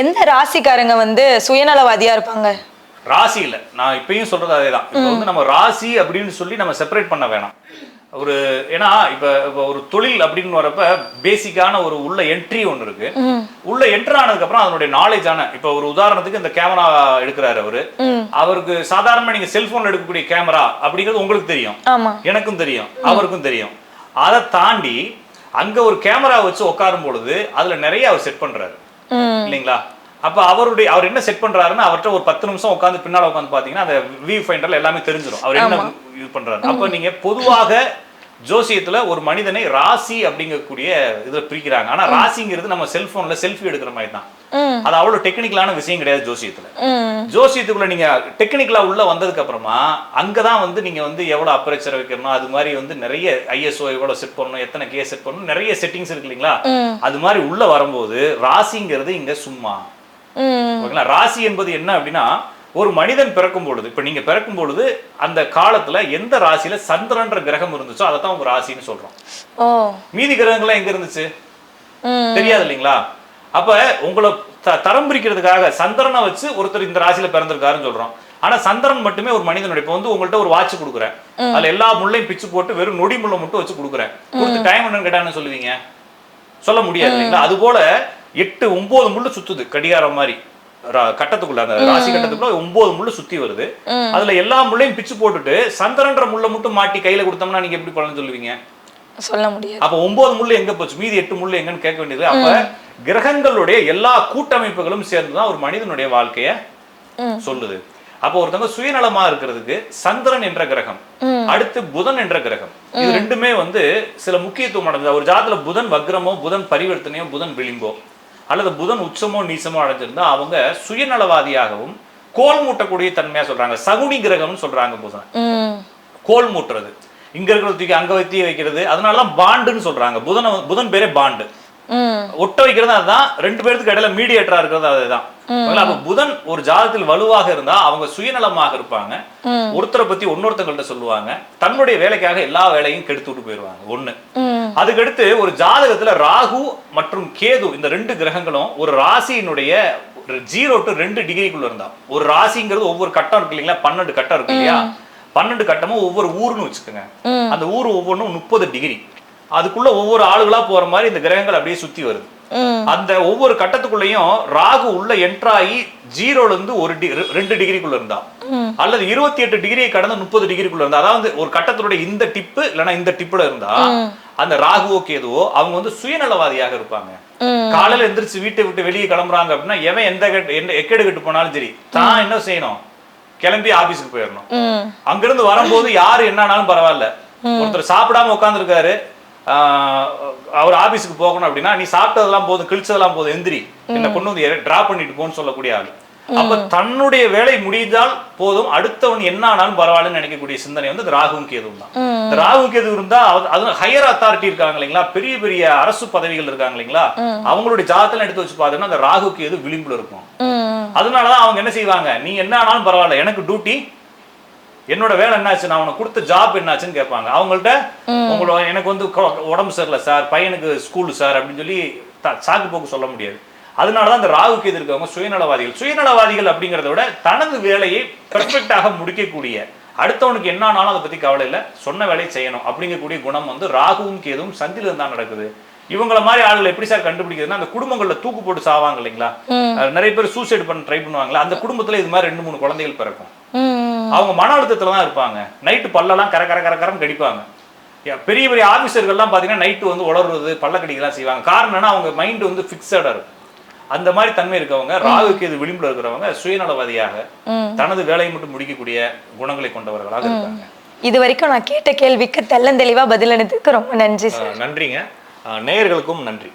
எந்த ராசிக்காரங்க வந்து சுயநலவாதியா இருப்பாங்க? ராசி இல்ல நான் இப்பயும் சொல்றது அதே தான் இப்போ வந்து நம்ம ராசி அப்படின்னு சொல்லி நம்ம செப்பரேட் பண்ண வேணாம். ஒரு ஏன்னா இப்ப இப்ப ஒரு தொழில் அப்படின்னு வரப்ப பேசிக்கான ஒரு உள்ள என்ட்ரி ஒன்று இருக்கு. உள்ள என்ட்ரு ஆனதுக்கு அப்புறம் அதனுடைய நாலேஜான இப்ப ஒரு உதாரணத்துக்கு இந்த கேமரா எடுக்கிறாரு அவரு. அவருக்கு சாதாரணமா நீங்க செல்போன்ல எடுக்கக்கூடிய கேமரா அப்படிங்கிறது உங்களுக்கு தெரியும். எனக்கும் தெரியும். அவருக்கும் தெரியும். அதை தாண்டி அங்க ஒரு கேமரா வச்சு உட்காரும் பொழுது அதுல நிறைய அவர் செட் பண்றாரு. இல்லைங்களா? அப்ப அவருடைய அவர் என்ன செட் பண்றாருன்னு அவர்கிட்ட ஒரு பத்து நிமிஷம் உட்காந்து பின்னால உட்காந்து பாத்தீங்கன்னா அந்த வியூ ஃபைண்டர்ல எல்லாமே தெரிஞ்சிடும் அவர் என்ன இது பண்றாரு அப்ப நீங்க பொதுவாக ஜோசியத்துல ஒரு மனிதனை ராசி அப்படிங்கக்கூடிய இதுல பிரிக்கிறாங்க. ஆனா ராசிங்கிறது நம்ம செல்போன்ல செல்ஃபி எடுக்கிற மாதிரி தான். அது அவ்வளவு டெக்னிக்கலான விஷயம் கிடையாது ஜோசியத்துல. ஜோசியத்துக்குள்ள நீங்க டெக்னிக்கலா உள்ள வந்ததுக்கு அப்புறமா அங்கதான் வந்து நீங்க வந்து எவ்வளவு அப்பரேச்சர் வைக்கணும் அது மாதிரி வந்து நிறைய ஐஎஸ்ஓ எவ்வளவு செட் பண்ணணும் எத்தனை கே செட் பண்ணணும் நிறைய செட்டிங்ஸ் இருக்கு இல்லைங்களா. அது மாதிரி உள்ள வரும்போது ராசிங்கிறது இங்க சும்மா. ஓகேங்களா? ராசி என்பது என்ன அப்படின்னா ஒரு மனிதன் பிறக்கும் பொழுது இப்ப நீங்க பிறக்கும் பொழுது அந்த காலத்துல எந்த ராசியில சந்திரன்ற கிரகம் இருந்துச்சோ அதை தான் உங்க ராசின்னு சொல்றோம். மீதி கிரகங்கள்லாம் எங்க இருந்துச்சு? தெரியாது இல்லைங்களா? அப்ப உங்களை தரம் பிரிக்கிறதுக்காக சந்திரனை வச்சு ஒருத்தர் இந்த ராசியில பிறந்திருக்காருன்னு சொல்றோம். ஆனா சந்திரன் மட்டுமே ஒரு மனிதனுடைய இப்போ வந்து உங்கள்ட்ட ஒரு வாட்ச் கொடுக்குறேன். அதுல எல்லா முள்ளையும் பிச்சு போட்டு வெறும் நொடி முள்ளை மட்டும் வச்சு கொடுக்குறேன். கொடுத்து டைம் என்னன்னு கேட்டா என்ன சொல்லுவீங்க? சொல்ல முடியாது இல்லைங்களா? அது போல எட்டு ஒன்பது முள்ளு சுத்துது கடிகாரம் மாதிரி. கட்டத்துக்குள்ள அந்த ராசி கட்டத்துக்குள்ள ஒன்பது முள்ளு சுத்தி வருது. அதுல எல்லா முள்ளையும் பிச்சு போட்டுட்டு சந்திரன்ற முள்ளை மட்டும் மாட்டி கையில கொடுத்தோம்னா நீங்க எப்படி பலன் சொல்லுவீங்க? சொல்ல முடியாது. அப்ப ஒன்பது முள்ளு எங்க போச்சு? மீதி எட்டு முள்ளு எங்கன்னு கேட்க வேண்டியது. அப்ப கிரகங்களுடைய எல்லா கூட்டமைப்புகளும் சேர்ந்துதான் ஒரு மனிதனுடைய வாழ்க்கைய. சொல்லுது. அப்ப ஒருத்தவங்க சுயநலமா இருக்கிறதுக்கு சந்திரன் என்ற கிரகம் அடுத்து புதன் என்ற கிரகம். இது ரெண்டுமே வந்து சில முக்கியத்துவம் அடைஞ்சது. ஒரு ஜாதத்துல புதன் வக்ரமோ புதன் பரிவர்த்தனையோ புதன் விளிம்போ அல்லது புதன் உச்சமோ நீச்சமோ அடைஞ்சிருந்தா அவங்க சுயநலவாதியாகவும் கோல் மூட்டக்கூடிய தன்மையா சொல்றாங்க. சகுனி கிரகம்னு சொல்றாங்க புதன் கோல் மூட்டுறது. இங்க இருக்கிறத தூக்கி அங்க வைத்தி வைக்கிறது. அதனால பாண்டுன்னு சொல்றாங்க. புதன் புதன் பேரே பாண்டு. ஒட்ட வைக்கிறது அதுதான். ரெண்டு பேருக்கு இடையில மீடியேட்டரா இருக்கிறது அதுதான்? அப்ப புதன் ஒரு ஜாதகத்தில் வலுவாக இருந்தா அவங்க சுயநலமாக இருப்பாங்க. ஒருத்தரை பத்தி இன்னொருத்தங்கள்ட்ட சொல்லுவாங்க. தன்னுடைய வேலைக்காக எல்லா வேலையும் கெடுத்து விட்டு போயிடுவாங்க ஒண்ணு. அதுக்கடுத்து ஒரு ஜாதகத்துல ராகு மற்றும் கேது இந்த ரெண்டு கிரகங்களும் ஒரு ராசியினுடைய ஜீரோ டு ரெண்டு டிகிரிக்குள்ள இருந்தா. ஒரு ராசிங்கிறது ஒவ்வொரு கட்டம் இருக்கு இல்லைங்களா? பன்னெண்டு கட்டம் இருக்கு இல்லையா? பன்னெண்டு கட்டமும் ஒவ்வொரு ஊர்னு வச்சுக்கோங்க. அந்த ஊர் ஒவ்வொன்றும் முப்பது டிகிரி அதுக்குள்ள ஒவ்வொரு ஆளுகளா போற மாதிரி இந்த கிரகங்கள் அப்படியே சுத்தி வருது. அந்த ஒவ்வொரு கட்டத்துக்குள்ளேயும் ராகு உள்ள என்ட்ராகி ஜீரோல இருந்து ஒரு ரெண்டு டிகிரிக்குள்ள இருந்தா. அல்லது இருபத்தி எட்டு டிகிரியை கடந்து முப்பது டிகிரிக்குள்ள இருந்தா. அதாவது ஒரு கட்டத்தினுடைய இந்த டிப்பு இல்லைன்னா இந்த டிப்புல இருந்தா அந்த ராகுவோ கேதுவோ அவங்க வந்து சுயநலவாதியாக இருப்பாங்க. காலையில எந்திரிச்சு வீட்டை விட்டு வெளியே கிளம்புறாங்க அப்படின்னா எவன் எந்த எந்த எக்கேடு கெட்டு போனாலும் சரி தான் என்ன செய்யணும்? கிளம்பி ஆபீஸ்க்கு போயிடணும். அங்கிருந்து வரும்போது யாரு என்னன்னாலும் பரவாயில்ல. ஒருத்தர் சாப்பிடாம உட்காந்துருக்காரு அவர் ஆபீஸ்க்கு போகணும் அப்படின்னா நீ சாப்பிட்டதெல்லாம் போதும் கிழிச்சதெல்லாம் போதும் எந்திரி. என்ன கொண்டு வந்து டிராப் பண்ணிட்டு போன்னு சொல்லக்கூடிய ஆளு. அப்ப தன்னுடைய வேலை முடிந்தால் போதும் அடுத்தவன் என்ன ஆனாலும் பரவாயில்லன்னு நினைக்கக்கூடிய சிந்தனை வந்து ராகுவும் கேதுவும் தான். இந்த ராகு கேது இருந்தா அது- ஹையர் அத்தாரிட்டி இருக்காங்க இல்லைங்களா? பெரிய பெரிய அரசு பதவிகள் இருக்காங்க இல்லைங்களா? அவங்களுடைய ஜாதத்துல எடுத்து வச்சு பார்த்தோம்னா அந்த ராகு கேது விளிம்புல இருக்கும். அதனாலதான் அவங்க என்ன செய்வாங்க? நீங்க என்ன ஆனாலும் பரவாயில்ல எனக்கு டியூட்டி என்னோட வேலை என்னாச்சு? நான் உனக்கு கொடுத்த ஜாப் என்னாச்சுன்னு கேட்பாங்க. அவங்கள்ட்ட உங்களோட எனக்கு வந்து உடம்பு சரியில்லை சார் பையனுக்கு ஸ்கூல் சார் அப்படின்னு சொல்லி சாக்கு போக்கு சொல்ல முடியாது. அதனால தான் இந்த ராகுக்கு எது இருக்கவங்க சுயநலவாதிகள். சுயநலவாதிகள் அப்படிங்கிறத விட தனது வேலையை பெர்ஃபெக்டாக முடிக்கக்கூடிய அடுத்தவனுக்கு என்ன ஆனாலும் அதை பத்தி கவலை இல்லை. சொன்ன வேலையை செய்யணும். அப்படிங்கக்கூடிய குணம் வந்து ராகுவும் கேதுவும் சந்தில தான் நடக்குது. இவங்கள மாதிரி ஆளுகளை எப்படி சார் கண்டுபிடிக்கிறதுன்னா அந்த குடும்பங்கள்ல தூக்கு போட்டு சாவாங்க இல்லைங்களா? நிறைய பேர் சூசைட் பண்ண ட்ரை பண்ணுவாங்களா? அந்த குடும்பத்துல இது மாதிரி ரெண்டு மூணு குழந்தைகள் பிறக்கும். அவங்க மன அழுத்தத்துல தான் இருப்பாங்க. நைட்டு பல்லெல்லாம் கர கர கர கரன்னு கடிப்பாங்க. பெரிய பெரிய ஆபீசர்கள்லாம் பாத்தீங்கன்னா நைட்டு வந்து உளறுறது பல்ல கடிக்கலாம் செய்வாங்க. காரணம் என்னன்னா அவங்க மைண்ட் வந்து ஃபிக்ஸடா இருக்கும். அந்த மாதிரி தன்மை இருக்கவங்க ராகுக்கு இது விளிம்புல இருக்கிறவங்க சுயநலவாதியாக தனது வேலையை மட்டும் முடிக்கக்கூடிய குணங்களை கொண்டவர்களாக இருக்காங்க. இது வரைக்கும் நான் கேட்ட கேள்விக்கு தெள்ளந்தெளிவா பதில் அளித்ததுக்கு ரொம்ப நன்றி சார். நன்றிங்க. நேயர்களுக்கும் நன்றி.